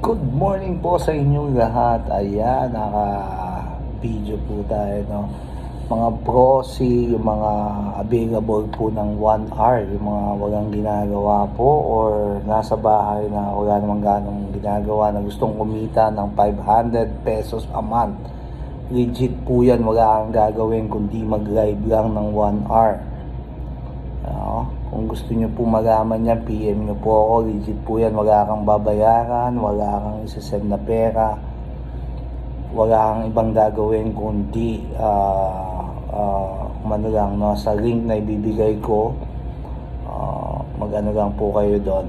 Good morning po sa inyong lahat. Ayan, naka-video po tayo, no? Mga prosi, yung mga available po ng 1 hour, yung mga walang ginagawa po or nasa bahay na wala namang ganong ginagawa na gustong kumita ng 500 pesos a month. Legit po yan, wala kang gagawin kundi mag-live lang ng 1 hour. Oo. Kung gusto nyo po malaman yan, PM nyo po ako. Legit po yan. Wala kang babayaran, wala kang isasend na pera, wala kang ibang gagawin kundi ah ah, ano lang, no, sa link na ibibigay ko, ah, mag-ano lang po kayo doon.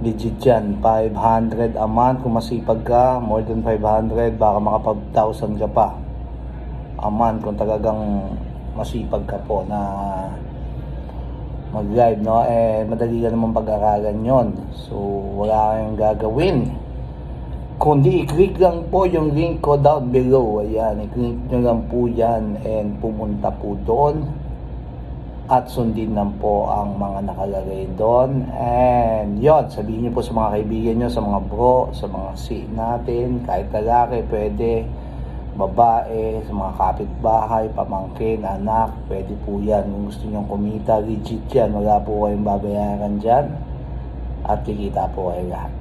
Legit yan. 500 a month. Kung masipag ka, more than 500, baka makapag 1,000 ka pa a month kung talagang masipag ka po na mag-live, no? Eh, madali ka naman pag-aralan yon So, wala kayong gagawin. Kundi, i-click lang po yung link ko down below. Ayan, i-click nyo lang po yan and pumunta po doon. At sundin lang po ang mga nakalagay doon. And yon sabihin nyo po sa mga kaibigan nyo, sa mga bro, sa mga si natin, kahit lalaki, pwede babae, sa mga kapitbahay, pamangkin, anak, pwede po yan. Kung gusto nyong kumita, legit yan. Wala po kayong babayaran dyan. At kikita po kayo lahat.